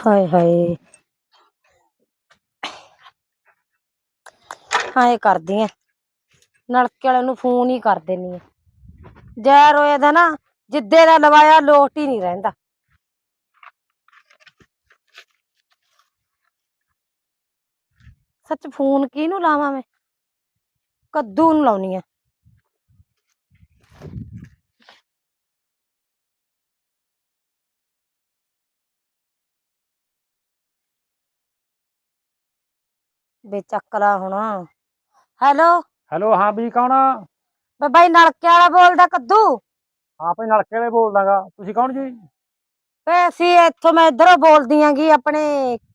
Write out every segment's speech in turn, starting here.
ਹਾਏ ਹਾਏ। ਹਾਏ ਕਰਦੀ ਐ ਨਲਕੇ ਵਾਲੇ ਨੂੰ ਫੋਨ ਹੀ ਕਰ ਦੇਣੀ ਐ ਜੈ ਰੋਏ ਦਾ ਨਾ, ਜਿੱਦੇ ਦਾ ਲਵਾਇਆ ਲੋਟ ਹੀ ਨਹੀਂ ਰਹਿੰਦਾ। ਸੱਚ ਫੋਨ ਕਿਹਨੂੰ ਲਾਵਾਂ ਮੈਂ? ਕੱਦੂ ਨੂੰ ਲਾਉਣੀ ਐ ਵੇ ਚੱਕ ਲਾ ਹੁਣ। ਹੈਲੋ? ਹੈਲੋ ਹਾਂ ਵੀ ਕੌਣ ਵੇ ਬਾਈ ਨਲਕੇ ਵਾਲਾ ਬੋਲਦਾ ਕੱਦੂ। ਹਾਂ ਭਾਈ ਨਲਕੇ ਵਾਲੇ ਬੋਲਦਾਗਾ। ਤੁਸੀਂ ਕੌਣ ਜੀ? ਵੇ ਅਸੀਂ ਇੱਥੋਂ ਮੈਂ ਇਧਰੋਂ ਬੋਲਦੀ ਆਂਗੀ ਆਪਣੇ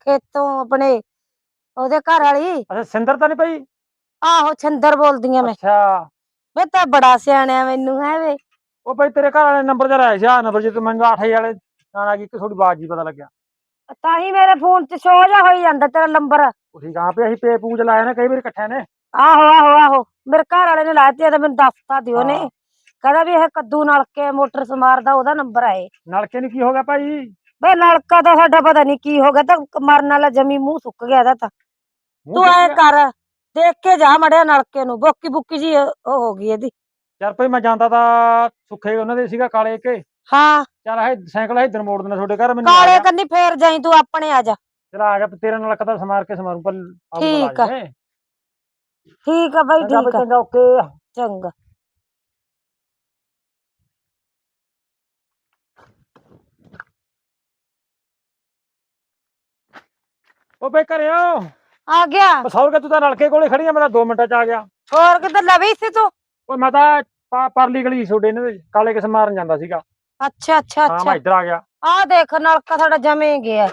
ਖੇਤੋਂ ਆਪਣੇ ਉਹਦੇ ਘਰ ਵਾਲੀ। ਅੱਛਾ ਸਿੰਦਰ ਤਾਂ ਨਹੀਂ ਭਾਈ ਆਹੋ ਛੰਦਰ ਬੋਲਦੀ ਆ ਮੈਂ। ਅੱਛਾ। ਵੇ ਤਾਂ ਬੜਾ ਸਿਆਣਿਆ ਮੈਨੂੰ ਹੈ ਵੇ। ਉਹ ਭਾਈ ਤੇਰੇ ਘਰ ਵਾਲੇ ਨੰਬਰ ਤੇ ਆਇਆ ਸੀ ਆ ਨੰਬਰ ਜੇ ਤੂੰ ਮੈਨੂੰ 8000 ਵਾਲੇ ਨਾਲ ਆ ਗਈ ਕਿ ਥੋੜੀ ਬਾਤ ਜੀ ਪਤਾ ਲੱਗਿਆ। ਤਾਂ ਹੀ ਮੇਰੇ ਫੋਨ 'ਚ ਸ਼ੋਅ ਜਾ ਹੋਈ ਜਾਂਦਾ ਤੇਰਾ ਨੰਬਰ। ਉਹ ਠੀਕ ਆ ਅਸੀਂ ਪੇ ਪੂਜ ਲਾਇਆ ਨੇ ਕਈ ਵਾਰੀ ਇਕੱਠੇ ਨੇ। ਆਹੋ ਆਹੋ ਆਹੋ। ਮੇਰੇ ਘਰ ਵਾਲੇ ਨੇ ਲਾਇਆ ਤੇ ਮੈਨੂੰ ਦੱਸਤਾ ਦਿਓ ਨੇ। ਹਾਂ। ਕਹਿੰਦਾ ਵੀ ਇਹ ਕੱਦੂ ਨਲਕੇ ਮੋਟਰ ਸਮਾਰਦਾ ਉਹਦਾ ਨੰਬਰ ਆਏ ਨਲਕੇ ਨੂੰ ਕੀ ਹੋ ਗਿਆ ਭਾਈ? ਵੇ ਨਲਕਾ ਤਾਂ ਸਾਡਾ ਪਤਾ ਨਹੀਂ ਕੀ ਹੋ ਗਿਆ ਤਾਂ ਮਰਨ ਵਾਲਾ ਜਮੀ ਮੂੰਹ ਸੁੱਕ ਗਿਆ ਇਹਦਾ ਤਾਂ। ਮੂੰਹ ਤੂੰ ਐ? ਕਰ ਦੇਖ ਕੇ ਜਾ ਮੜਿਆ ਨਲਕੇ ਨੂੰ ਬੋਕੀ ਬੁੱਕੀ ਜੀ ਉਹ ਹੋ ਗਈ ਇਹਦੀ। ਯਾਰ ਭਾਈ ਮੈਂ ਜਾਂਦਾ ਤਾਂ ਸੁੱਖੇ ਉਹਨਾਂ ਦੇ ਸੀਗਾ ਕਾਲੇ ਕੇ। ਹਾਂ। ਚੱਲ ਹੈ ਸਾਈਕਲ ਇੱਧਰ ਮੋੜ ਦੇਣਾ ਤੁਹਾਡੇ ਘਰ ਮੈਨੂੰ ਕਾਲੇ। ਕੰਨੀ ਫੇਰ ਜਾਈ ਤੂੰ ਆਪਣੇ ਆ ਜਾ। ਚੱਲ ਆ ਗਿਆ ਤੇਰਾ ਨਲਕਾ ਤਾਂ ਸਮਾਰ ਕੇ ਸਮਾਰੂ ਪਰ ਠੀਕ ਆ। ਠੀਕ ਆ ਬਾਈ ਠੀਕ ਆ। ਚੰਗਾ ਓਕੇ। ਚੰਗਾ। ਉਹ ਬਈ ਘਰੇ ਆਓ ਆ ਗਿਆ। ਬਸੌਰ ਕੇ ਤੂੰ ਤਾਂ ਨਲਕੇ ਕੋਲੇ ਖੜੀ ਆ ਮੇਰਾ 2 ਮਿੰਟਾਂ ਚ ਆ ਗਿਆ। ਹੋਰ ਕਿੱਧਰ ਲਵੀ ਸੀ ਤੂੰ? ਓਏ ਮੈਂ ਤਾਂ ਪਾ- ਪਰਲੀ ਗਲੀ ਛੋਡੇ ਨੇ ਕਾਲੇ ਕਿਸ ਮਾਰਨ ਜਾਂਦਾ ਸੀਗਾ। ਅੱਛਾ ਅੱਛਾ ਹਾਂ ਮੈਂ ਅੱਛਾ ਇੱਧਰ ਆ ਗਿਆ। ਆ ਦੇਖ ਨਲਕਾ ਸਾਡਾ ਜਮੇ ਗਿਆ।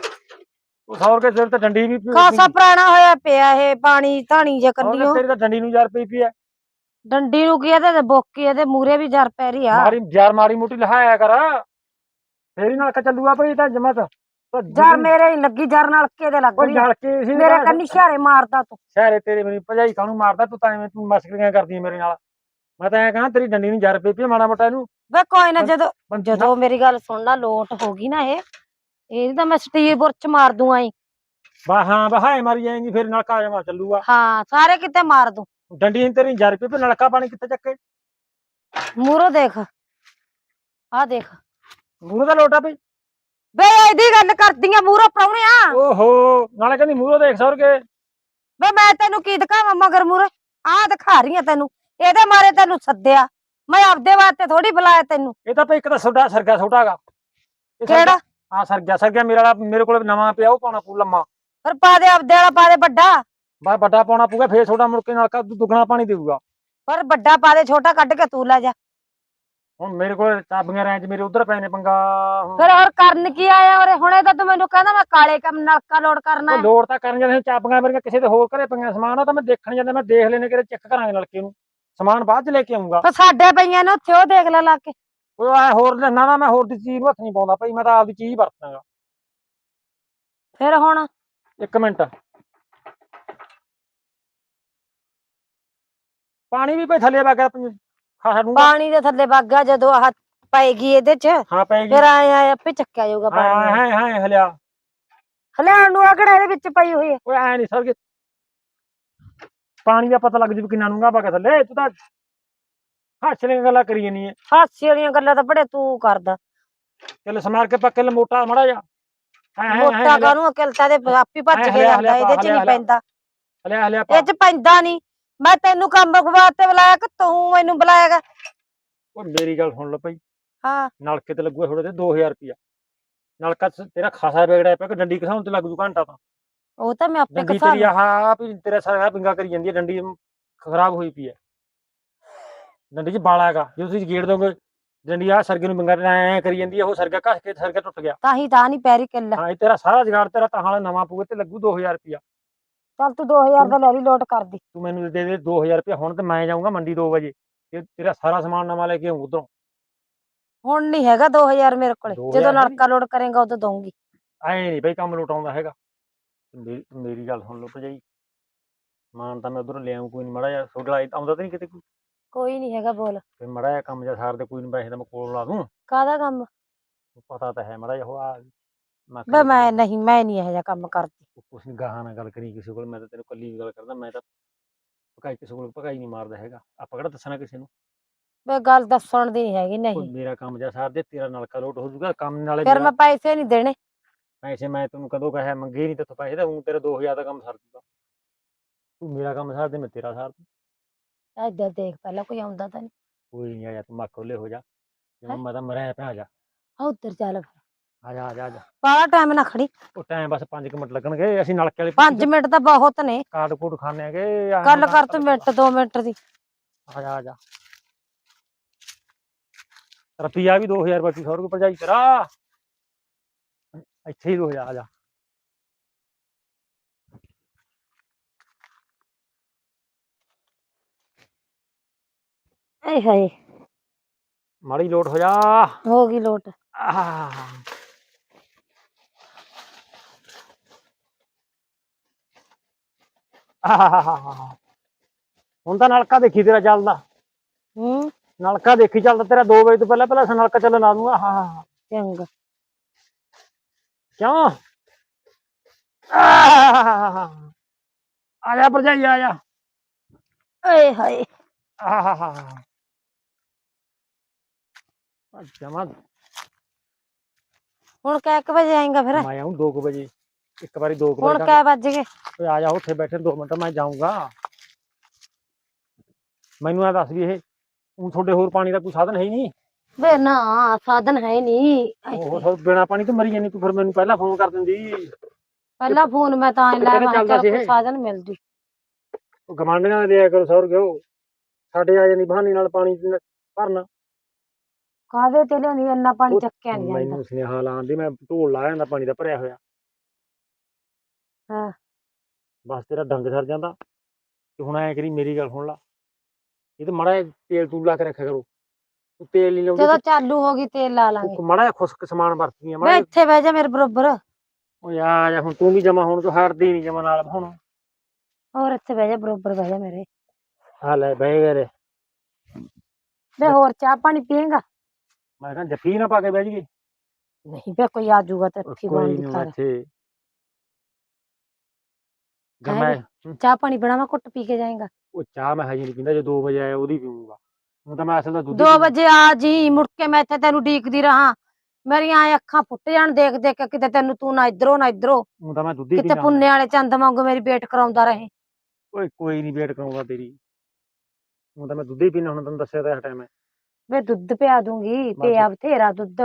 ਉਹ ਸੌਰ ਕੇ ਸਿਰ ਤੇ ਡੰਡੀ ਵੀ ਪੀ- ਖਾਸਾ ਪੁਰਾਣਾ ਹੋਇਆ ਪਿਆ ਇਹ ਪਾਣੀ ਧਾਣੀ ਜੇ ਕੇ ਕੰਨੀਓ ਤੇਰੀ ਤਾਂ ਡੰਡੀ ਨੂੰ ਯਾਰ ਪਈ ਪਈ ਐ ਡੰਡੀ ਨੂੰ ਕੀ ਇਹਦੇ ਤੇ ਬੋਕੀ ਇਹਦੇ ਮੂਰੇ ਵੀ ਜਰ ਪੈ ਰਹੀ ਆ। ਮਾਰੀ ਯਾਰ ਮਾਰੀ ਮੋਟੀ ਲਹਾਇਆ ਕਰ। ਫੇਰੀ ਨਾਲ ਚੱਲੂਗਾ ਭਈ ਤਾਂ ਜਮਤ। ਜਰ ਮੇਰੇ ਹੀ ਲੱਗੀ ਜਰ ਨਲਕੇ ਦੇ ਲੱਗ ਕੋਈ ਰਹੀ। ਆ। ਜਲ ਕੇ ਸੀ ਮੇਰੇ ਕੰਨੀ ਸ਼ਾਰੇ ਮਾਰਦਾ ਤੂੰ। ਸ਼ਹਿਰੇ ਤੇਰੇ ਮੇਰੀ ਭਜਾਈ ਕਾਹਨੂੰ ਮਾਰਦਾ ਤੂੰ ਤਾਂ ਐਵੇਂ ਤੂੰ ਮਸਕਰੀਆਂ ਕਰਦੀ ਮੇਰੇ ਨਾਲ। ਮੈਂ ਤਾਂ ਐ ਕਹਾਂ ਤੇਰੀ ਡੰਡੀ ਨੂੰ ਜਰ ਪਈ ਪਈ ਐ ਮਾੜਾ ਮੋਟਾ ਇਹਨੂੰ। ਵੇ ਕੋਈ ਨਾ ਜਦੋਂ ਜਦੋਂ ਮੇਰੀ ਗੱਲ ਸੁਣ ਲਾ ਲੋਟ ਹੋ ਗਈ ਨਾ ਇਹ। ਇਹਦੀ ਤਾਂ ਮੈਂ ਸਟੀਲ ਬੁਰਚ ਮਾਰ ਦੂੰ ਆਈ ਬਾ ਹਾਂ ਬਹਾਏ ਮਾਰੀ ਜਾਏਗੀ ਫਿਰ ਨਲਕਾ ਜਮਾ ਚੱਲੂਗਾ। ਹਾਂ ਸਾਰੇ ਕਿਤੇ ਮਾਰ ਦੂੰ। ਡੰਡੀ ਨੀ ਤੇਰੀ ਜਰ ਪਈ ਪਈ ਨਲਕਾ ਪਾਣੀ ਕਿੱਥੇ ਚੱਕੇ? ਮੂਰੋ ਦੇਖ। ਆ ਦੇਖ। ਮੂਹਰੋਂ ਦਾ ਲੋਟਾ ਪਈ ਵੇ ਇਹਦੀ ਗੱਲ ਕਰਦੀਆਂ ਮੂਰੋ ਪ੍ਰਾਹੁਣਿਆ। ਓਹੋ ਨਾਲੇ ਕਹਿੰਦੀ ਮੂਹਰੋਂ ਦੇਖ ਸੌਰ ਕੇ ਵੇ ਮੈਂ ਤੈਨੂੰ ਕੀ ਦਿਖਾਵਾਂ ਮਗਰ ਮੂਰੇ ਆ ਦਿਖਾ ਰਹੀ ਆ ਤੈਨੂੰ। ਇਹਦੇ ਮਾਰੇ ਤੈਨੂੰ ਸੱਦਿਆ। ਮੈਂ ਆਪਦੇ ਵਾਸਤੇ ਥੋੜੀ ਬੁਲਾਇਆ ਤੈਨੂੰ। ਇਹ ਤਾਂ ਭਈ ਇੱਕ ਤਾਂ ਛੋਟਾ ਸਰਗਾ ਛੋਟਾ ਹੈਗਾ ਇਹ ਸਰਗਾ- ਕਿਹੜਾ? ਹਾਂ ਸਰਗਾ ਸਰਗਾ ਮੇਰੇ ਵਾਲਾ ਮੇਰੇ ਕੋਲ ਨਵਾਂ ਪਿਆ ਉਹ ਪਾਉਣਾ ਪੂ ਲੰਮਾ। ਫਿਰ ਪਾ ਦੇ ਆਪਦੇ ਵਾਲਾ ਪਾ ਦੇ ਵੱਡਾ। ਬਾ ਵੱਡਾ ਪਾਉਣਾ ਪਊਗਾ ਫੇਰ ਛੋਟਾ ਮੁੜ ਕੇ ਨਲਕਾ ਦੁ- ਦੁੱਗਣਾ ਪਾਣੀ ਦੇਊਗਾ। ਪਰ ਵੱਡਾ ਪਾ ਦੇ ਛੋਟਾ ਕੱਢ ਕੇ ਤੂੰ ਲੈ ਜਾ। ਹੁਣ ਮੇਰੇ ਕੋਲ ਚਾਬੀਆਂ ਰੈਂਚ ਮੇਰੇ ਉਧਰ ਪਏ ਨੇ ਪੰਗਾ ਫਿਰ ਹੋਰ ਕਰਨ ਕੀ ਆਇਆ ਔਰੇ ਹੁਣੇ ਤਾਂ ਤੂੰ ਮੈਨੂੰ ਕਹਿੰਦਾ ਮੈਂ ਕਾਲੇ ਕੰਮ ਨਲਕਾ ਲੋਡ ਕਰਨਾ। ਹੈ ਲੋੜ ਤਾਂ ਕਰਨ ਜਾਂਦੇ ਚਾਬੀਆਂ ਮੇਰੀਆਂ ਕਿਸੇ ਦੇ ਹੋਰ ਘਰੇ ਪਈਆਂ ਸਮਾਨ ਆ ਤਾਂ ਮੈਂ ਦੇਖਣ ਜਾਂਦਾ ਮੈਂ ਦੇਖ ਲੈਣੇ ਕਿਤੇ ਚੈੱਕ ਕਰਾਂਗੇ ਨਲਕੇ ਨੂੰ। ਸਮਾਨ ਬਾਅਦ ਚ ਲੈ ਕੇ ਆਉਂਗਾ ਫਿਰ ਸਾਡੇ ਪਈਆਂ ਨੇ ਉੱਥੇ ਉਹ ਦੇਖ ਲੈ ਲਾ ਕੇ। ਉਹ ਐ ਹੋਰ ਨਾ ਨਾ ਮੈਂ ਹੋਰ ਦੀ ਚੀਜ਼ ਨੂੰ ਹੱਥ ਨਹੀਂ ਪਾਉਂਦਾ ਭਾਈ ਮੈਂ ਤਾਂ ਆਪਦੀ ਚੀਜ਼ ਵਰਤਾਂਗਾ ਫਿਰ ਹੁਣ? ਇੱਕ ਮਿੰਟ। ਪਾਣੀ ਵੀ ਭਾਈ ਥੱਲੇ ਵਗ ਗਿਆ ਖਾਸਾ ਡੂੰਘਾ ਪਾਣੀ ਦੇ ਥੱਲੇ ਵਗ ਗਿਆ ਜਦੋਂ ਆਹ ਪਏਗੀ ਇਹਦੇ ਚ ਹਾਂ ਪੈ ਗਈ। ਫਿਰ ਆਏ ਆਏ ਆਪੇ ਚੱਕਿਆ ਜਾਊਗਾ ਹਾਂ ਪਾਣੀ ਹਾਂ ਹਾਂ ਹਲਿਆ। ਹਲਿਆਣ ਨੂੰ ਆਕੜਾ ਇਹਦੇ ਵਿੱਚ ਪਈ ਹੋਈ ਹੈ। ਓਏ ਐ ਨਹੀਂ ਸਰ ਪਾਣੀ ਦਾ ਪਤਾ ਲੱਗ ਜੂ ਵੀ ਕਿੰਨਾ ਡੂੰਘਾ ਵਗ ਥੱਲੇ। ਤੂੰ ਤਾਂ ਹਾਸਲੇ ਗੱਲਾਂ ਕਰੀ ਜਾਨੀ ਐ ਹਾਸੀ ਵਾਲੀਆਂ ਗੱਲਾਂ ਤਾਂ ਬੜੇ ਤੂੰ ਕਰਦਾ। ਚੱਲ ਸਮਾਰ ਕੇ ਪੱਕੇ ਮੋਟਾ ਮੜਾ ਜਾ ਮੋਟਾ ਕਾਨੂੰ ਅਕਲਤਾ ਦੇ ਆਪੀ ਭੱਜ ਕੇ ਜਾਂਦਾ ਇਹਦੇ ਚ ਨਹੀਂ। ਪੈਂਦਾ। ਹਲਿਆ ਹਲਿਆ ਇਹ ਚ ਪੈਂਦਾ ਨਹੀਂ। ਮੈਂ ਤੈਨੂੰ ਕੰਮ ਖਵਾਤੇ ਬੁਲਾਇਆ ਕਿ ਤੂੰ ਮੈਨੂੰ ਬੁਲਾਏਗਾ। ਓ ਮੇਰੀ ਗੱਲ ਸੁਣ ਲਓ ਭਾਈ। ਹਾਂ। ਨਲਕੇ ਤੇ ਲੱਗੂਗਾ ਥੋੜੇ ਤੇ 2000 ਰੁਪਿਆ ਨਲਕਾ ਤੇਰਾ ਖਾਸਾ ਵਿਗੜਿਆ ਪਿਆ ਕਿ ਡੰਡੀ ਘਸਾਉਣ ਤੇ ਲੱਗ ਜੂ ਘੰਟਾ ਤਾਂ। ਉਹ ਤਾਂ ਮੈਂ ਆਪੇ ਡੰਡੀ ਤੇਰੀ ਆਹ ਵੀ ਤੇਰਾ ਸਾਰਾ ਪਿੰਗਾ ਕਰੀ ਜਾਂਦੀ ਹੈ ਡੰਡੀ ਖਰਾਬ ਹੋਈ ਪਈ ਹੈ ਡੰਡੀ 'ਚ ਬਾਲਾ ਹੈਗਾ ਜੇ ਤੁਸੀਂ ਗੇੜ ਦੋਗੇ ਡੰਡੀ ਆ ਸਰਗੇ ਨੂੰ ਪਿੰਗਾ ਐ ਕਰੀ ਜਾਂਦੀ ਹੈ ਉਹ ਸਰਗਾ ਘਸ ਕੇ ਸਰਗਾ ਟੁੱਟ ਗਿਆ। ਤਾਂ ਹੀ ਤਾਂ ਨਹੀਂ ਪੈਰੀ ਕਿੱਲਾ। ਹਾਂ ਇਹ ਤੇਰਾ ਸਾਰਾ ਜਗਾੜ ਤੇਰਾ ਤਾਂ ਹਾਲਾ ਨਵਾਂ ਪਊਗਾ ਤੇ ਲੱਗੂ 2000 ਰੁਪਿਆ ਚੱਲ ਤੂੰ 2000 ਦਾ ਲੈ ਲਈ ਲੋਟ ਕਰ ਦੀ। ਤੂੰ ਮੈਨੂੰ ਦੇ ਦੇ 2000 ਰੁਪਇਆ ਹੁਣ ਤੇ ਮੈਂ ਜਾਊਂਗਾ ਮੰਡੀ 2 ਵਜੇ। ਤੇ ਤੇਰਾ ਸਾਰਾ ਸਮਾਨ ਨਵਾਂ ਲੈ ਕੇ ਆਊਂ ਉਧਰੋਂ। ਹੁਣ ਨਹੀਂ ਹੈਗਾ 2000 ਮੇਰੇ ਕੋਲੇ। 2000 ਜਦੋਂ ਹੈ ਨੀ। ਨਲਕਾ ਲੋਡ ਕਰੇਗਾ ਉਦੋਂ ਦਊਂਗੀ। ਐ ਨਹੀਂ ਬਈ ਕੰਮ ਲੁਟਾਉਂਦਾ ਹੈਗਾ। ਮੇਰੀ ਮੇਰੀ ਗੱਲ ਸੁਣ ਲਓ ਭਜਾਈ ਸਮਾਨ ਤਾਂ ਮੈਂ ਉਧਰੋਂ ਲਿਆਉਂ ਕੋਈ ਨਹੀਂ ਮੜਾ ਜਾ ਸੋਡਲਾ ਆਉਂਦਾ ਤਾਂ ਨਹੀਂ ਕਿਤੇ ਕੋਈ? ਕੋਈ ਨਹੀਂ ਹੈਗਾ ਬੋਲ। ਤੇ ਮੜਾ ਜਾ ਕੰਮ ਜਾ ਸਾਰ ਦੇ ਕੋਈ ਨਹੀਂ ਪੈਸੇ ਤਾਂ ਮੈਂ ਕੋਲ ਲਾ ਦੂੰ। ਕਾਹਦਾ ਕੰਮ? ਪਤਾ ਤਾਂ ਹੈ ਮੜਾ ਜਾ ਉਹ ਆ ਮੈਂ ਵੇ ਮੈਂ ਨਹੀਂ ਮੈਂ ਨਹੀਂ ਇਹੋ ਜਿਹਾ ਕੰਮ ਕਰਦੀ। ਕੁਛ ਨੀ ਗਾਹਾਂ ਨਾਲ ਗੱਲ ਕਰੀ ਕਿਸੇ ਕੋਲ ਮੈਂ ਤਾਂ ਤੈਨੂੰ ਕੱਲੀ ਦੀ ਗੱਲ ਕਰਦਾ ਮੈਂ ਤਾਂ ਭਕਾਈ ਕਿਸੇ ਕੋਲ ਭਕਾਈ ਨਹੀਂ ਮਾਰਦਾ ਹੈਗਾ। ਆਪਾਂ ਕਿਹੜਾ ਦੱਸਣਾ ਕਿਸੇ ਨੂੰ? ਵੇ ਗੱਲ ਦੱਸਣ ਦੀ ਨਹੀਂ ਹੈਗੀ ਕੋਈ ਨਹੀਂ। ਮੇਰਾ ਕੰਮ ਜਾ ਸਾਰ ਦੇ ਤੇਰਾ ਨਲਕਾ ਲੋਟ ਹੋ ਜਾਊਗਾ ਕੰਮ ਨਾਲੇ ਫਿਰ ਮੇਰਾ ਮੈਂ ਪੈਸੇ ਨਹੀਂ ਦੇਣੇ। ਪੈਸੇ ਮੈਂ ਤੈਨੂੰ ਕਦੋਂ ਕਹਿਆ ਮੰਗੇ ਨਹੀਂ ਤੇਥੋਂ ਪੈਸੇ ਤਾਂ ਹੁਣ ਤੇਰਾ 2000 ਦਾ ਕੰਮ ਸਰ ਜੂਗਾ। ਤੂੰ ਮੇਰਾ ਕੰਮ ਸਾਰ ਦੇ ਮੈਂ ਤੇਰਾ ਸਾਰ ਦੂੰ। ਇੱਧਰ ਦੇਖ ਪਹਿਲਾਂ ਕੋਈ ਆਉਂਦਾ ਤਾਂ ਨਹੀਂ ਕੋਈ ਨਹੀਂ ਆਇਆ ਤੂੰ ਮੱਖ ਖੋਲੇ ਹੋ ਜਾ। ਜਿਵੇਂ ਮੈਂ ਤਾਂ ਮਰਿਆ ਪਿਆ ਆ ਜਾ। ਆ ਉੱਧਰ ਚੱਲ ਫਿਰ। ਆ ਜਾ ਆ ਜਾ ਆ ਜਾ। ਬਾਹਲਾ ਟਾਈਮ ਨਾ ਖੜੀ। ਉਹ ਟਾਈਮ ਬਸ 5 ਮਿੰਟ ਲੱਗਣਗੇ ਅਸੀਂ ਨਲਕੇ ਵਾਲੇ 5 ਮਿੰਟ ਤਾਂ ਬਹੁਤ ਨੇ। ਕਾਰਡ ਕੂਡ ਖਾਣੇ ਹੈਗੇ ਆਹ ਗੱਲ ਕਰ ਤੂੰ ਮਿੰਟ 2 ਮਿੰਟ ਦੀ। ਆ ਜਾ ਆ ਜਾ। ਰੁਪਿਆ ਵੀ 2000 ਰੁਪਏ 100 ਰੁਪਏ ਭਰਜਾਈ ਤੇਰਾ। ਇੱਥੇ ਹੀ 2000 ਆ ਜਾ ਏ ਹਾਏ ਮਾੜੀ ਲੋਟ ਹੋ ਜਾ ਹੋ ਗਈ ਲੋਟ ਆਹ ਆਹ ਹੁਣ ਤਾਂ ਨਲਕਾ ਦੇਖੀ ਤੇਰਾ ਚੱਲਦਾ ਹੂੰ ਨਲਕਾ ਦੇਖੀ ਚੱਲਦਾ ਤੇਰਾ 2 ਵਜੇ ਤੋਂ ਪਹਿਲਾਂ ਪਹਿਲਾਂ ਅਸੀਂ ਨਲਕਾ ਚੱਲਣ ਲਾ ਦੂੰਗਾ ਹਾਂ ਚੰਗਾ ਕਿਉਂ! ਆ ਜਾ ਭਰਜਾਈ ਆ ਜਾ। ਏ ਹਾਏ। ਆਹ ਜਮਾ। ਹੁਣ ਵਜੇ ਆਏਗਾ ਫਿਰ? ਮੈਂ ਆਉਂ 2 ਵਜੇ। ਇੱਕ ਵਾਰੀ 2 ਹੁਣ ਵਜੇ ਕਿੰਨੇ ਵੱਜ ਗਏ? ਓਏ ਆ ਜਾ ਉੱਥੇ ਬੈਠੇ 2 ਮਿੰਟ ਮੈਂ ਜਾਊਂਗਾ। ਮੈਨੂੰ ਇਹ ਦੱਸ ਵੀ ਇਹ ਹੁਣ ਤੁਹਾਡੇ ਹੋਰ ਪਾਣੀ ਦਾ ਕੋਈ ਸਾਧਨ ਹੈ ਹੀ ਨਹੀਂ? ਵੇ ਨਾ ਸਾਧਨ ਹੈ ਨਹੀਂ ਉਹ ਬਿਨਾ ਪਾਣੀ ਤੋਂ ਮਰੀ ਜਾਨੀ ਤੂੰ ਫਿਰ ਮੈਨੂੰ ਪਹਿਲਾਂ ਫੋਨ ਕਰ ਦਿੰਦੀ। ਪਹਿਲਾਂ ਫੋਨ ਮੈਂ ਤਾਂ ਲਾ ਮੈਂ ਚੱਲਦਾ ਚੱਲ ਸੀ ਇਹ। ਸਾਧਨ ਮਿਲ ਜੂ। ਉਹ ਗਵਾਂਢੀਆਂ ਦੇ ਦਿਆ ਕਰੋ ਸੌਰ ਗਿਓ ਸਾਡੇ ਆ ਜਾਨੀ ਬਹਾਨੇ ਨਾਲ ਪਾਣੀ ਨ- ਭਰਨ। ਕਾਦੇ ਤੇ ਲਿਆਂਦੀ ਇੰਨਾ ਪਾਣੀ ਉਹ ਚੱਕਿਆ ਨਹੀਂ ਜਾਂਦਾ। ਮੈਨੂੰ ਸੁਨੇਹਾ ਲਾਉਣ ਦੀ ਮੈਂ ਢੋਲ ਲਾ ਜਾਂਦਾ ਪਾਣੀ ਦਾ ਭਰਿਆ ਹੋਇਆ। ਹਾਂ। ਬਸ ਤੇਰਾ ਡੰਗ ਸਰ ਜਾਂਦਾ। ਤੇ ਹੁਣ ਐ ਕਰੀ ਮੇਰੀ ਗੱਲ ਸੁਣ ਲਾ। ਇਹ ਤੇ ਮੜਾ ਤੇਲ ਤੂਲ ਲਾ ਕੇ ਰੱਖਿਆ ਕਰੋ। ਤੇਲ ਨਹੀਂ ਲਾਉਂਦੀ ਜਦੋਂ ਚਾਲੂ ਹੋ ਗਈ ਤੇਲ ਲਾ ਲਾਂਗੇ। ਤੂੰ ਮੜਾ ਖੁਸ਼ਕ ਸਮਾਨ ਵਰਤਦੀ ਆ ਵੇ ਮੜਾ ਇੱਥੇ ਬਹਿ ਜਾ ਮੇਰੇ ਬਰੋਬਰ। ਓ ਯਾ ਜਾ ਹੁਣ ਤੂੰ ਵੀ ਜਮਾ ਹੁਣ ਤੂੰ ਹਟਦੀ ਨਹੀਂ ਜਮਾ ਨਾਲ ਹੁਣ। ਹੋਰ ਇੱਥੇ ਬਹਿ ਜਾ ਬਰੋਬਰ ਬਹਿ ਜਾ ਮੇਰੇ। ਆ ਲੈ ਬਹਿ ਗਏ ਰੇ ਵੇ ਹੋਰ ਚਾਹ ਪਾਣੀ ਪੀਏਗਾ? ਮੈਂ ਕਿਹਾ ਜੱਫੀ ਨਾ ਪਾ ਕੇ ਬਹਿ ਜੀ ਨਹੀਂ ਵੇ ਕੋਈ ਆ ਜਾਊਗਾ ਤੇ ਅੱਖੀ ਕੋਈ ਬਣ ਨਹੀਂ ਦਿਖਾ ਇੱਥੇ। ਹੈ ਮੈਂ ਵੀ। ਚਾਹ ਪਾਣੀ ਬਣਾਵਾ ਕੁੱਟ ਪੀ ਕੇ ਜਾਏਗਾ। ਉਹ ਚਾਹ ਮੈਂ ਹਜੇ ਨਹੀਂ ਪੀਂਦਾ ਜੇ 2 ਵਜੇ ਆਇਆ ਉਹਦੀ ਪੀਊਂਗਾ। ਹੁਣ ਤਾਂ ਮੈਂ ਅਸਲ ਦਾ ਦੁੱਧ 2 ਵਜੇ ਆ ਜੀ ਮੁੜ ਕੇ ਮੈਂ ਇੱਥੇ ਤੈਨੂੰ ਡੀਕਦੀ ਰਹਾ। ਮੇਰੀਆਂ ਐਂ ਅੱਖਾਂ ਫੁੱਟ ਜਾਣ ਦੇਖ ਦੇਖ ਕੇ ਕਿਤੇ ਤੈਨੂੰ ਤੂੰ ਨਾ ਇਧਰੋਂ ਨਾ ਇਧਰੋਂ। ਹੁਣ ਤਾਂ ਮੈਂ ਦੁੱਧ ਹੀ ਕਿਤੇ ਪੀਂਦਾ। ਪੁੰਨੇ ਵਾਲੇ ਚੰਦ ਵਾਂਗੂ ਮੇਰੀ ਵੇਟ ਕਰਾਉਂਦਾ ਰਹੇ। ਓਏ ਕੋਈ ਨਹੀਂ ਵੇਟ ਕਰਾਉਂਗਾ ਤੇਰੀ। ਹੁਣ ਤਾਂ ਮੈਂ ਦੁੱਧ ਹੀ ਪੀਣਾ ਹੁਣ ਤੈਨੂੰ ਦੱਸਿਆ ਤਾਂ ਟਾਈਮ ਹੈ ਵੇ ਦੁੱਧ ਪਿਆ ਦੂੰਗੀ। ਪਿਆ ਬਥੇਰਾ ਦੁੱਧ।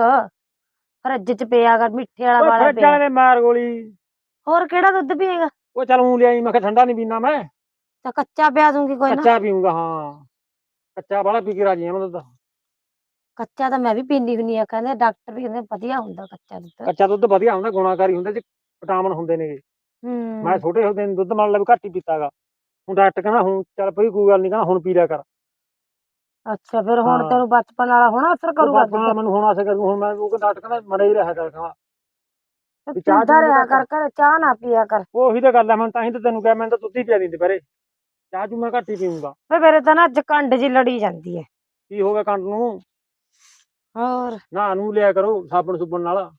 ਫਰਿੱਜ ਚ ਪਿਆ ਕਰ ਮਿੱਠੇ ਵਾਲਾ ਓਏ ਵਾਲਾ ਫੜ ਪਿਆ ਜਾਣੇ ਮਾਰ ਗੋਲੀ। ਹੋਰ ਕਿਹੜਾ ਦੁੱਧ ਪੀਏਗਾ? ਉਹ ਚੱਲ ਹੂੰ ਲਿਆਈ ਮੈਂ ਕਿਹਾ ਠੰਡਾ ਨਹੀਂ ਪੀਣਾ ਮੈਂ। ਤਾਂ ਕੱਚਾ ਪਿਆ ਦੂੰਗੀ ਕੋਈ ਨਾ। ਕੱਚਾ ਪੀਊਂਗਾ ਹਾਂ। ਕੱਚਾ ਬਾਹਲਾ ਪੀ ਕੇ ਰਾਜੀ ਆ ਮੈਂ ਦੁੱਧ ਕੱਚਾ ਤਾਂ ਮੈਂ ਵੀ ਪੀਂਦੀ ਹੁੰਦੀ ਆ ਕਹਿੰਦੇ ਡਾਕਟਰ ਵੀ ਕਹਿੰਦੇ ਵਧੀਆ ਹੁੰਦਾ ਕੱਚਾ ਦੁੱਧ। ਕੱਚਾ ਦੁੱਧ ਵਧੀਆ ਹੁੰਦਾ ਗੁਣਾਕਾਰੀ ਹੁੰਦਾ ਜੇ ਵਿਟਾਮਿਨ ਹੁੰਦੇ ਨੇਗੇ। ਹੂੰ। ਮੈਂ ਛੋਟੇ ਹੁੰਦੇ ਨੂੰ ਦੁੱਧ ਮੰਨ ਲਾ ਵੀ ਘੱਟ ਹੀ ਪੀਤਾਗਾ ਹੁਣ ਡਾਕਟਰ ਕਹਿੰਦਾ ਹੁਣ ਚੱਲ ਭਈ ਕੋਈ ਗੱਲ ਨਹੀਂ ਕਹਿੰਦਾ ਹੁਣ ਪੀ ਲਿਆ ਕਰ। ਅੱਛਾ ਫਿਰ ਹੁਣ ਹਾਂ। ਤੈਨੂੰ ਬਚਪਨ ਵਾਲਾ ਹੋਣਾ ਅਸਰ ਕਰੂਗਾ ਬਾਪਾ ਨਾਲ ਮੈਨੂੰ ਹੁਣ ਆਸੇ ਕਰੂ ਹੁਣ ਮੈਂ ਉਹ ਡਾਕਟਰ ਕਹਿੰਦਾ ਮੜਾ ਹੀ ਰਿਹਾ ਕਰ ਵੀ ਚਾਹ ਪੀਂਦਾ ਚੂਹ ਰਿਹਾ ਕਰ ਕਰ ਚਾਹ ਨਾ ਪੀਆ ਕਰ। ਉਹੀ ਤਾਂ ਗੱਲ ਹੈ ਮੈਂ ਤਾਂ ਹੀ ਤਾਂ ਤੈਨੂੰ ਕਿਹਾ ਮੈਂ ਤਾਂ ਦੁੱਧ ਹੀ ਪਿਆ ਦਿੰਦੀ ਪਰੇ ਚਾਹ ਚੂ ਮੈਂ ਘੱਟ ਹੀ ਪੀਊਂਗਾ। ਵੇ ਮੇਰੇ ਤਾਂ ਨਾ ਅੱਜ ਕੰਡ ਜੀ ਲੜੀ ਜਾਂਦੀ ਹੈ ਕੀ ਹੋ ਗਿਆ ਕੰਡ ਨੂੰ? ਹੋਰ। ਨਾ ਨੂੰ ਲਿਆ ਕਰੋ ਸਾਬਣ ਸੁਬਣ ਨਾਲ।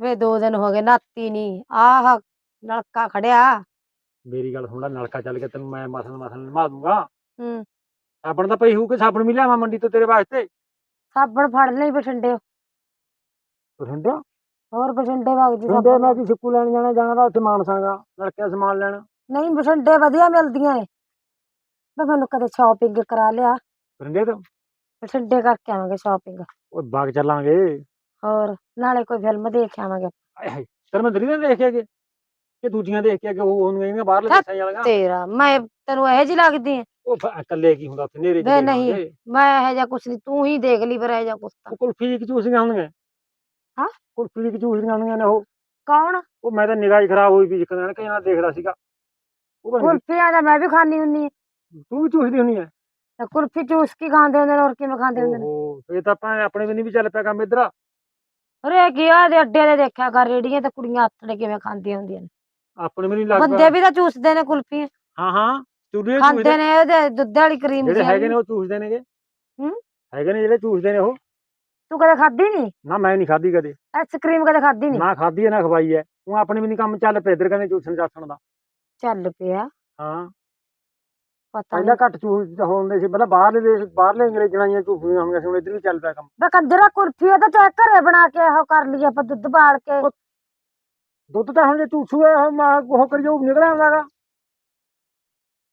ਵੇ ਦੋ ਦਿਨ ਹੋ ਗਏ ਨਾਤੀ ਨਹੀਂ ਆਹ ਨਲਕਾ ਖੜਿਆ। ਮੇਰੀ ਗੱਲ ਸੁਣ ਲੈ ਨਲਕਾ ਚੱਲ ਗਿਆ ਤੈਨੂੰ ਮੈਂ ਮਸਲ ਮਸਲ ਨਿਭਾ ਦੂੰਗਾ। ਹੂੰ। ਸਾਬਣ ਤਾਂ ਪਈ ਹੋਊ ਕਿ ਸਾਬਣ ਵੀ ਲਿਆਵਾਂ ਮੰਡੀ ਤੋਂ ਤੇਰੇ ਵਾਸਤੇ? ਸਾਬਣ ਫੜ ਲਈ ਬਠਿੰਡੇ। ਬਠਿੰਡੇ? ਹੋਰ ਬਠਿੰਡੇ ਵਗ ਜੀ ਬਠਿੰਡੇ ਮੈਂ ਕੀ ਸਿੱਕੂ ਲੈਣ ਜਾਣਾ ਜਾਣਾ ਤਾਂ ਉੱਥੇ ਮਾਨਸਾਗਾ ਦਾ ਸਮਾਨ ਲੈਣ। ਨਹੀਂ ਬਠਿੰਡੇ ਵਧੀਆ ਮਿਲਦੀਆਂ ਏ ਵੇ ਮੈਨੂੰ ਕਦੇ ਸ਼ਾਪਿੰਗ ਕਰਾ ਲਿਆ। ਬਠਿੰਡੇ ਤੋਂ? ਬਠਿੰਡੇ ਕਰਕੇ ਆਵਾਂਗੇ ਸ਼ਾਪਿੰਗ ਉਹ ਬਾਗ ਚੱਲਾਂਗੇ। ਹੋਰ ਨਾਲੇ ਕੋਈ ਫਿਲਮ ਦੇਖ ਆਵਾਂਗੇ। ਤੇਰੇ ਮੈਂ ਦਰੀ ਦੇਖ ਕੇ ਕਿ ਦੂਜੀਆਂ ਦੇਖ ਕੇ ਕਿ ਉਹ ਉਹਨੂੰ ਇਹਨੇ ਹੈਂ? ਦੇਸ਼ਾਂ ਵਾਲੀਆਂ? ਤੇਰਾ ਮੈਂ ਤੈਨੂੰ ਇਹੋ ਜੀ ਲੱਗਦੀ ਐ ਉਹ ਇਕੱਲੇ ਕੀ ਹੁੰਦਾ ਉੱਥੇ ਨੇਰੇ ਵੇ ਨਹੀਂ। ਮੈਂ ਇਹੋ ਜਿਹਾ ਕੁਛ ਨਹੀਂ ਤੂੰ ਹੀ ਦੇਖ ਲਈ ਫਿਰ ਇਹੋ ਜਿਹਾ ਕੁਛ ਤਾਂ। ਕੁਲਫੀ ਦੀ ਚੂਸੀਆਂ ਹੁੰਦੀਆਂ। ਹਾਂ? ਕੁਲਫੀ ਦੀ ਚੂਸੀਆਂ ਹੁੰਦੀਆਂ ਨੇ ਉਹ। ਕੌਣ? ਉਹ ਮੈਂ ਤਾਂ ਨਿਗਾਹ ਹੀ ਖਰਾਬ ਹੋਈ ਵੀ ਜਿੱਕਣ ਕਿ ਇਹਨਾਂ ਦੇਖਦਾ ਸੀਗਾ। ਕੁਲਫੀਆਂ ਦਾ ਮੈਂ ਵੀ ਖਾਣੀ ਹੁੰਨੀ ਤੂੰ ਵੀ ਚੂਸਦੀ ਹੁੰਦੀ ਹੈ ਤੇ ਕੁਲਫੀ ਚੂਸ ਕੀ ਖਾਂਦੇ ਹੁੰਦੇ ਨੇ ਹੋਰ ਕਿਵੇਂ ਖਾਂਦੇ ਹੁੰਦੇ ਨੇ? ਓਹੋ ਫੇਰ ਤਾਂ ਆਪਾਂ ਆਪਣੇ ਵੀ ਨਹੀਂ ਵੀ ਚੱਲ ਪਿਆ ਕੰਮ ਇੱਧਰ। ਅਰੇ ਗਿਆ ਦੇ ਅੱਡੇ ਦੇ ਦੇਖਿਆ ਕਰ ਰੇੜੀਆਂ ਤੇ ਕੁੜੀਆਂ ਹੱਥੜੇ ਕਿਵੇਂ ਖਾਂਦੀਆਂ ਹੁੰਦੀਆਂ ਨੇ। ਆਪਣੇ ਵੀ ਨਹੀਂ ਲੱਗ ਬੰਦੇ ਪਿਆ ਵੀ ਤਾਂ ਚੂਸਦੇ ਨੇ ਕੁਲਫੀ ਹਾਂ ਹਾਂ ਚੂਲੇ ਖਾਂਦੇ ਚੂਸਦੇ ਨੇ ਉਹਦੇ ਦੁੱਧ ਵਾਲੀ ਕਰੀਮ ਜਿਹੜੇ ਹੈਗੇ ਨੇ ਉਹ ਚੂਸਦੇ ਨੇਗੇ। ਹੂੰ? ਹੈਗੇ ਨੇ ਜਿਹੜੇ ਚੂਸਦੇ ਨੇ ਉਹ। ਤੂੰ ਕਦੇ ਖਾਧੀ ਨਹੀਂ ਨਾ ਮੈਂ ਨਹੀਂ ਖਾਧੀ ਕਦੇ। ਆਈਸਕ੍ਰੀਮ ਕਦੇ ਖਾਧੀ ਨਹੀਂ ਨਾ ਖਾਧੀ ਹੈ ਨਾ ਖਵਾਈ ਹੈ ਤੂੰ ਆਪਣੀ ਵੀ ਨਹੀਂ ਕੰਮ ਚੱਲ ਪੈ ਇੱਧਰ ਕਹਿੰਦੇ ਚੂਸਣ ਚਾਸਣ ਦਾ। ਚੱਲ ਪਿਆ। ਹਾਂ। ਪਤਾ ਪਹਿਲਾਂ ਨਹੀਂ। ਘੱਟ ਚੂਸ ਹੁੰਦੇ ਸੀ ਪਹਿਲਾਂ ਬਾਹਰਲੇ ਦੇਸ਼ ਬਾਹਰਲੇ ਅੰਗਰੇਜ਼ਾਂ ਦੀਆਂ ਚੂਸੀਆਂ ਹੁੰਦੀਆਂ ਸੀ ਹੁਣ ਇੱਧਰ ਵੀ ਚੱਲ ਪਿਆ ਕੰਮ। ਵੇ ਕੰਜਰਾ ਕੁਲਫੀ ਤਾਂ ਚਾਹੇ ਘਰੇ ਬਣਾ ਕੇ ਉਹ ਕਰ ਲਈਏ ਆਪਾਂ ਦੁੱਧ ਬਾਲ ਕੇ। ਦੁੱਧ ਤਾਂ ਹੁਣ ਜੇ ਚੂਸੂ ਹੈ ਉਹ ਮਾ- ਉਹ ਕਰੀ ਜਾਊ ਨਿਕਲ ਆਉਂਦਾਗਾ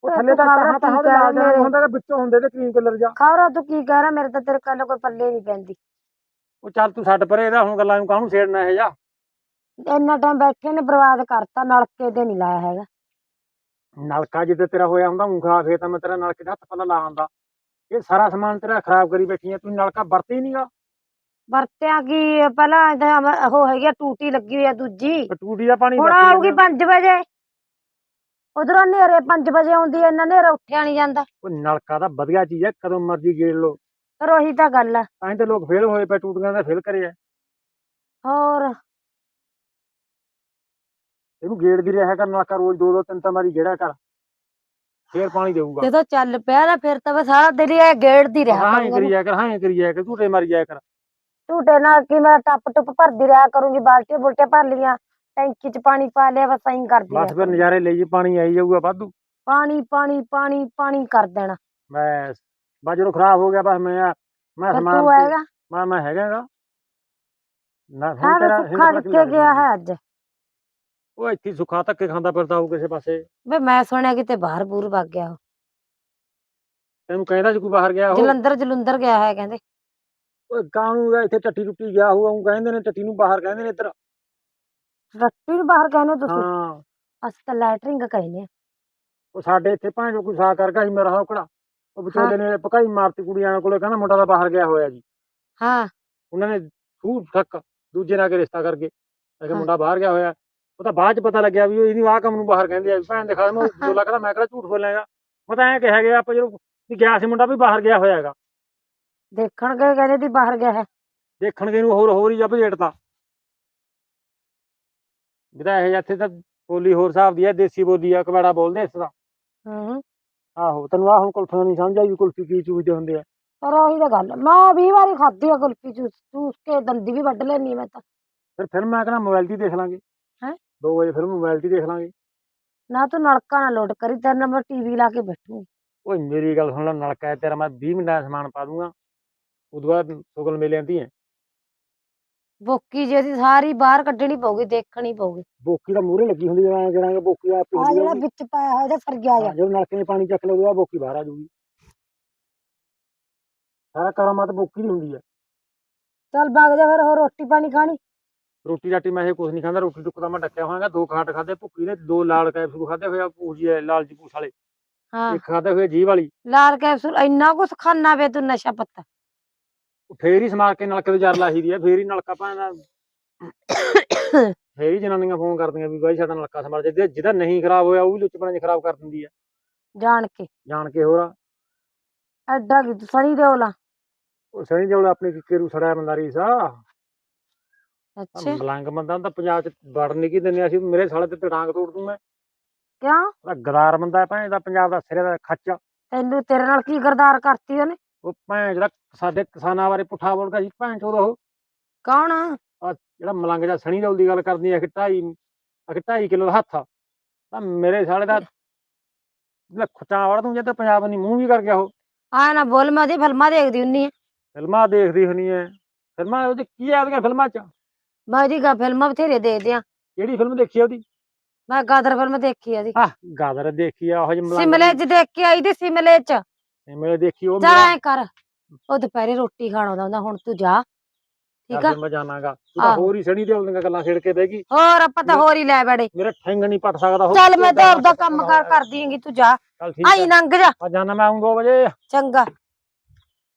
ਉਹ ਇਹ ਥੱਲੇ ਤੂੰ ਤਾਂ ਤਾਂ ਉਹਦੇ ਨਾਲ ਜਾਣਾ ਹੁੰਦਾ ਕਿ ਵਿੱਚੋਂ ਹੁੰਦੇ ਤੇ ਕਰੀਮ ਕਲਰ ਜਾ। ਖਬਰਾਂ ਤੂੰ ਕੀ ਕਹਿ ਰਿਹਾ? ਮੇਰੇ ਤਾਂ ਤੇਰੇ ਕੱਲ ਕੋਈ ਪੱਲੇ ਨਹੀਂ ਪੈਂਦੀ। ਉਹ ਚੱਲ ਤੂੰ ਛੱਡ ਪਰੇ ਇਹਦਾ ਹੁਣ ਗੱਲਾਂ ਨੂੰ ਕਾਹਨੂੰ ਛੇੜਨਾ ਇਹ ਜਾ ਇੰਨਾ ਟਾਈਮ ਬੈਠੇ ਨੇ ਬਰਬਾਦ ਕਰਤਾ ਨਲਕੇ ਤੇ ਨਹੀਂ ਲਾਇਆ ਹੈਗਾ। ਨਲਕਾ ਜਿੱਦੇ ਤੇਰਾ ਹੋਇਆ ਹੁੰਦਾ ਖਾ ਫੇਰ ਤਾਂ ਮੈਂ ਤੇਰਾ ਨਲਕੇ ਦਾ ਹੱਥ ਪੱਲਾ ਲਾ ਆਉਂਦਾ ਇਹ ਸਾਰਾ ਸਮਾਨ ਤੇਰਾ ਖਰਾਬ ਕਰੀ ਬੈਠੀ ਆ ਤੂੰ ਨਲਕਾ ਵਰਤੇ ਹੀ ਨਹੀਂਗਾ ਵਰਤਿਆ ਕੀ? ਪਹਿਲਾਂ ਇਹਦਾ ਅਮ- ਉਹ ਹੈਗੀ ਆ ਟੂਟੀ ਲੱਗੀ ਹੋਈ ਆ ਦੂਜੀ। ਟੂਟੀ ਦਾ ਪਾਣੀ ਹੁਣ ਵਰਤੀ ਆਊਗੀ ਜਾਂਦਾ। 5 ਵਜੇ। ਉਧਰੋਂ ਹਨੇਰੇ 5 ਵਜੇ ਆਉਂਦੀ ਐ ਇੰਨਾ ਹਨੇਰਾ ਉੱਠਿਆ ਨਹੀਂ ਜਾਂਦਾ। ਉਹ ਨਲਕਾ ਤਾਂ ਵਧੀਆ ਚੀਜ਼ ਹੈ ਕਦੋਂ ਮਰਜ਼ੀ ਗੇੜ ਲੋ ਪਰ ਉਹੀ ਤਾਂ ਗੱਲ ਆ। ਤਾਂ ਹੀ ਤੇ ਲੋਕ ਫੇਲ ਹੋਏ ਪਏ ਟੂਟੀਆਂ ਦਾ ਫੇਲ ਕਰੇ ਆ ਹੋਰ? ਇਹਨੂੰ ਗੇੜਦੀ ਰਿਹਾ ਕਰ ਨਲਕਾ ਰੋਜ਼ ਦੋ ਦੋ ਤਿੰਨ ਤਿੰਨ ਵਾਰੀ ਗੇੜਾ ਕਰ। ਫੇਰ ਪਾਣੀ ਦੇਊਗਾ। ਜਦੋਂ ਚੱਲ ਪਿਆ ਨਾ ਫਿਰ ਤਾਂ ਮੈਂ ਸਾਰਾ ਦਿਨ ਹੀ ਇਹ ਗੇੜਦੀ ਰਿਹਾ ਹਾਂ ਕਰਾਂਗੀ ਕਰੀ ਜਾਇਆ ਕਰ ਹਾਂ ਕਰੀ ਜਾਇਆ ਕਰ ਝੂਟੇ ਮਾਰੀ ਜਾਇਆ ਕਰ। ਝੂਟੇ ਨਾਲ ਕੀ ਮੈਂ ਟੱਪ ਟੁੱਪ ਭਰਦੀ ਰਿਹਾ ਕਰੂੰਗੀ ਬਾਲਟੀਆਂ ਬੁਲਟੇ ਭਰ ਲੀਆਂ ਟੈਂਕੀ 'ਚ ਪਾਣੀ ਪਾ ਲਿਆ ਬਸ ਐਂ ਕਰਦੀ ਬਸ ਰਿਹਾ ਫਿਰ ਨਜ਼ਾਰੇ ਲਈ ਜੀ ਪਾਣੀ ਆਈ ਜਾਊਗਾ ਵਾਧੂ। ਪਾਣੀ ਪਾਣੀ ਪਾਣੀ ਪਾਣੀ ਕਰ ਦੇਣਾ। ਬਸ ਬਸ ਜਦੋਂ ਖਰਾਬ ਹੋ ਗਿਆ ਬਸ ਮੈਂ ਮੈਂ ਫਿਰ ਸਮਾਨ ਤੂੰ ਆਏਗਾ। ਮੈਂ ਮੈਂ ਹੈਗਾਗਾ ਨਾ ਹੁਣ ਹਾਂ ਤੇਰਾ ਵੇ ਸੁੱਖਾ ਹਿੰਦ ਕਿੱਥੇ ਗਿਆ ਹੈ ਅੱਜ? ਉਹ ਇੱਥੇ ਹੀ ਸੁੱਖਾ ਧੱਕੇ ਖਾਂਦਾ ਫਿਰਦਾ ਹੋਊ ਕਿਸੇ ਪਾਸੇ। ਵੇ ਮੈਂ ਸੁਣਿਆ ਕਿਤੇ ਬਾਹਰ ਬੂਰ ਵਗ ਗਿਆ ਉਹ। ਤੈਨੂੰ ਕਹਿੰਦਾ ਸੀ ਕੋਈ ਬਾਹਰ ਗਿਆ ਉਹ? ਜਲੰਧਰ ਜਲੰਧਰ ਗਿਆ ਹੈ ਕਹਿੰਦੇ। ਓਏ ਕਾਹਨੂੰ ਗਿਆ? ਇੱਥੇ ਟੱਟੀ ਟੁੱਟੀ ਗਿਆ ਹੋਊਗਾ ਉਹ ਕਹਿੰਦੇ ਨੇ ਟੱਟੀ ਨੂੰ ਬਾਹਰ ਕਹਿੰਦੇ ਨੇ ਇੱਧਰ। ਰੱਟੀ ਨੂੰ ਬਾਹਰ ਕਹਿੰਦੇ ਤੁਸੀਂ? ਹਾਂ। ਅਸੀਂ ਤਾਂ ਲੈਟਰਿੰਗ ਕਹਿੰਦੇ ਆ। ਉਹ ਸਾਡੇ ਇੱਥੇ ਭਾਂ ਕੋਈ ਸਾ ਕਰ ਗਿਆ ਸੀ ਮੇਰਾ ਹੌਕੜਾ ਉਹ ਵਿਚੋਲੇ ਨੇ ਪਕਾਈ ਮਾਰਤੀ ਕੁੜੀਆਂ ਕੋਲੇ ਕਹਿੰਦਾ ਮੁੰਡਾ ਤਾਂ ਬਾਹਰ ਗਿਆ ਹੋਇਆ ਜੀ। ਹਾਂ। ਉਹਨਾਂ ਨੇ ਖੂਬ ਠੱਕ ਦੂਜੇ ਨਾਲ ਕੇ ਰਿਸ਼ਤਾ ਕਰਕੇ। ਮੈਂ ਕਿਹਾ ਹਾਂ। ਮੁੰਡਾ ਬਾਹਰ ਗਿਆ ਹੋਇਆ। ਉਹ ਤਾਂ ਬਾਅਦ ਚ ਪਤਾ ਲੱਗਿਆ ਵੀ ਉਹ ਇਹਨੂੰ ਆਹ ਕੰਮ ਨੂੰ ਬਾਹਰ ਕਹਿੰਦੇ ਆ ਵੀ ਭੈਣ ਦੇ ਖਾਦਮ ਉਹ ਵਿਚੋਲਾ ਕਹਿੰਦਾ ਮੈਂ ਕਿਹੜਾ ਝੂਠ ਬੋਲਾਂਗਾ। ਮੈਂ ਤਾਂ ਐਂ ਕਿਹਾ ਗਿਆ ਆਪਾਂ ਜਦੋਂ ਵੀ ਗਿਆ ਸੀ ਮੁੰਡਾ ਵੀ ਬਾਹਰ ਗਿਆ ਹੋਇਆ ਹੈਗਾ। ਦੇਖਣ ਗਏ ਕਹਿੰਦੇ ਦੀ ਬਾਹਰ ਗਿਆ ਹੈ। ਦੇਖਣ ਦੇ ਨੂੰ ਹੋਰ ਹੋਰ ਹੀ ਜੱਬ ਜੇੜਤਾ ਜਿਹੜਾ ਇਹ ਇੱਥੇ ਤਾਂ ਬੋਲੀ ਹੋਰ ਹਿਸਾਬ ਦੀ ਹੈ ਦੇਸੀ ਬੋਲੀ ਆ ਕਵਾੜਾ ਬੋਲਦੇ ਇਸ ਦਾ ਹੂੰ। ਆਹੋ ਤੈਨੂੰ ਆਹ ਹੁਣ ਕੁਲਫੀਆਂ ਨਹੀਂ ਸਮਝ ਆਈ ਵੀ ਕੁਲਫੀ ਕੀ ਚੂਜਦੇ ਹੁੰਦੇ ਆ। ਪਰ ਉਹੀ ਤਾਂ ਗੱਲ। ਮੈਂ 20 ਵਾਰੀ ਖਾਧੀ ਆ ਕੁਲਫੀ ਚੂਸ ਚੂਸ ਕੇ ਦੰਦੀ ਵੀ ਵੱਢ ਲੈਣੀ ਮੈਂ ਤਾਂ। ਫਿਰ ਫਿਲਮ ਮੈਂ ਕਹਿੰਦਾ ਮੋਬਾਈਲ 'ਤੇ ਹੀ ਦੇਖ ਲਾਂਗੇ? 2 ਵਜੇ ਫਿਲਮ ਮੋਬਾਈਲ 'ਤੇ ਹੀ ਦੇਖ ਲਾਂਗੇ। ਨਾ ਤੂੰ ਨਲਕਾ ਨਾ ਲੋਡ ਕਰੀ ਤੇਰੇ ਨਾਲ ਮੈਂ ਟੀਵੀ ਲਾ ਕੇ ਬੈਠੂ। ਓਏ ਮੇਰੀ ਗੱਲ ਸੁਣ ਲੈ ਨਲਕਾ ਹੈ ਤੇਰਾ ਮੈਂ 20 ਮਿੰਟਾਂ ਸਮਾਨ ਪਾ ਦੂੰਗਾ। ਉਦੋਂ ਬਾਅਦ ਸੁਗਲ ਮੇਲੇ ਆਂਦੀ ਹੈ। ਬੋਕੀ ਜੇ ਦੀ ਸਾਰੀ ਬਾਹਰ ਕੱਢਣੀ ਪਊਗੀ ਦੇਖਣੀ ਪਊਗੀ। ਬੋਕੀ ਦਾ ਮੂਹਰੇ ਲੱਗੀ ਹੁੰਦੀ ਹੈ ਜਿਹੜਾ ਬੋਕੀ ਆ ਆ ਜਿਹੜਾ ਵਿੱਚ ਪਾਇਆ ਹੋਇਆ ਉਹਦਾ ਫਰਗਿਆ ਜਾ ਜਦੋਂ ਨਲਕੇ 'ਚ ਪਾਣੀ ਚੱਕ ਲਊਗਾ ਬੋਕੀ ਬਾਹਰ ਆ ਜੂਗੀ ਸਾਰਾ ਕਰਾਮਾਤ ਬੋਕੀ ਦੀ ਹੁੰਦੀ ਹੈ ਚੱਲ ਵਗ ਜਾ ਫਿਰ ਹੋਰ ਰੋਟੀ ਪਾਣੀ ਖਾਣੀ? ਰੋਟੀ ਰਾਟੀ ਮੈਂ ਇਹ ਕੁਝ ਨਹੀਂ ਖਾਂਦਾ ਰੋਟੀ ਟੁੱਕ ਦਾ ਮੈਂ ਡੱਕਿਆ ਹੋਇਆਗਾ ਦੋ ਖਾਟ ਖਾਦੇ ਭੁੱਕੀ ਦੇ ਦੋ ਲਾਲ ਕੈਪਸੂਲ ਖਾਦੇ ਹੋਏ ਆ ਪੂਜੀ ਹੈ, ਲਾਲ ਜੀ ਪੂਛ ਵਾਲੇ। ਹਾਂ। ਇੱਕ ਖਾਦੇ ਹੋਏ ਜੀਭ ਵਾਲੀ। ਲਾਲ ਕੈਪਸੂਲ ਇੰਨਾ ਕੁਛ ਖਾਣਾ ਵੇ ਤੂੰ ਨਸ਼ਾ ਪੱਤਾ। ਫੇਰ ਹੀ ਸਮਾਰ ਕੇ ਨਲਕੇ ਤੇ ਜਰ ਲਾਹੀ ਦੀ ਹੈ ਫੇਰ ਹੀ ਨਲਕਾ ਭਾਂਦਾ ਫੇਰ ਹੀ ਜਨਾਨੀਆਂ ਫੋਨ ਕਰਦੀਆਂ ਵੀ ਬਾਈ ਸਾਡਾ ਨਲਕਾ ਸਮਾਰ ਜੇ ਜਿਹਦਾ ਨਹੀਂ ਖਰਾਬ ਹੋਇਆ ਉਹ ਵੀ ਲੁੱਚ ਬਣਾ ਖਰਾਬ ਕਰ ਦਿੰਦੀ ਹੈ ਜਾਣ ਕੇ। ਜਾਣ ਕੇ ਹੋਰ ਐਡਾ ਕੀ ਤੂੰ ਸਣੀ ਦੇਵਲਾ ਉਹ ਸਣੀ ਜੋੜ ਆਪਣੀ ਕਿੱਕੇ ਰੂ ਸੜਿਆ ਬੰਦਾ ਰੀਸਾ ਅੱਛਾ। ਮਲੰਗ ਬੰਦਾ ਹੁੰਦਾ ਪੰਜਾਬ ਚ ਵੜ ਨਹੀਂ ਕੀ ਦਿੰਦੇ ਅਸੀਂ ਮੇਰੇ ਸਾਲੇ ਤੇ ਟਾਂਗ ਤੋੜ ਦੂੰ ਮੈਂ। ਕਿਉਂ? ਉਹਦਾ ਗਦਾਰ ਬੰਦਾ ਹੈ ਭਾਂ ਦਾ ਪੰਜਾਬ ਦਾ ਸਿਰੇ ਦਾ ਖੱਚ ਤੈਨੂੰ ਤੇਰੇ ਨਾਲ ਕੀ ਗਰਦਾਰ ਕਰਤੀ ਉਹਨੇ? ਉਹ ਭਾਂ ਜਿਹੜਾ ਸਾਡੇ ਕਿਸਾਨਾਂ ਬਾਰੇ ਪੁੱਠਾ ਬੋਲਦਾ ਸੀ ਭਾਂ ਚੋਦ ਉਹ। ਕੌਣ? ਆਹ ਜਿਹੜਾ ਮਲੰਗ ਜਾਂ ਸਣੀ ਦੌਲ ਦੀ ਗੱਲ ਕਰਦੀ ਹੈ ਕਿ ਢਾਈ ਆ ਕਿ ਢਾਈ ਕਿਲੋ ਦਾ ਹੱਥ ਆ। ਤਾਂ ਮੇਰੇ ਸਾਲੇ ਦਾ ਖੁੱਟਾਂ ਵੜ ਦੂੰ ਜੇ ਤੇ ਪੰਜਾਬ ਨਹੀਂ ਮੂੰਹ ਵੀ ਕਰ ਗਿਆ ਉਹ। ਆ ਨਾ ਬੋਲ ਮੈਂ ਉਹਦੀ ਫਿਲਮਾਂ ਦੇਖਦੀ ਹੁੰਨੀ ਆ। ਫਿਲਮਾਂ ਦੇਖਦੀ ਹੁੰਨੀ ਐ ਫਿਲਮਾਂ ਉਹਦੇ ਕੀ ਆ ਉਹਦੀਆਂ ਫਿਲਮਾਂ ਚ? ਮੈਂ ਉਹਦੀ ਗਾ ਫਿਲਮਾਂ ਬਥੇਰੇ ਦੇਖਦੇ ਆ। ਕਿਹੜੀ ਫਿਲਮ ਦੇਖੀ ਆ ਉਹਦੀ? ਮੈਂ ਗਾਦਰ ਫਿਲਮ ਦੇਖੀ ਆ ਉਹਦੀ। ਆਹ ਗਾਦਰ ਦੇਖੀ ਆ ਉਹ ਜਿਹੀ ਮਲੰਗ ਸਿਮਲੇ ਚ ਦੇਖ ਕੇ ਆਈ ਦੀ ਸਿਮਲੇ ਚ। ਸਿਮਲੇ ਦੇਖੀ ਉਹ ਜਾ ਮੇਰਾ ਐ ਕਰ ਉਹ ਦੁਪਹਿਰੇ ਰੋਟੀ ਖਾਣ ਆਉਂਦਾ ਹੁੰਦਾ ਹੁਣ ਤੂੰ ਜਾ। ਠੀਕ ਆ? ਮੈਂ ਜਾਣਾਗਾ। ਤੂੰ ਤਾਂ ਆਹੋ। ਹੋਰ ਹੀ ਸਣੀ ਦੇ ਦੀਆਂ ਗੱਲਾਂ ਛੇੜ ਕੇ ਬਹਿ ਗਈ। ਹੋਰ ਆਪਾਂ ਤਾਂ ਹੋਰ ਹੀ ਲੈ ਬੜੇ ਮੇਰਾ ਠੈਂਗ ਨਹੀਂ ਪੱਟ ਸਕਦਾ ਚੱਲ ਮੈਂ ਤਾਂ ਆਪਦਾ ਕੰਮ ਕਾਰ ਕਰਦੀ ਹੈਗੀ ਤੂੰ ਜਾ। ਚੱਲ ਠੀਕ ਆਈ ਲੰਘ ਜਾ। ਆ ਜਾਣਾ ਮੈਂ ਆਉਂਗਾ ਵਜੇ। ਚੰਗਾ।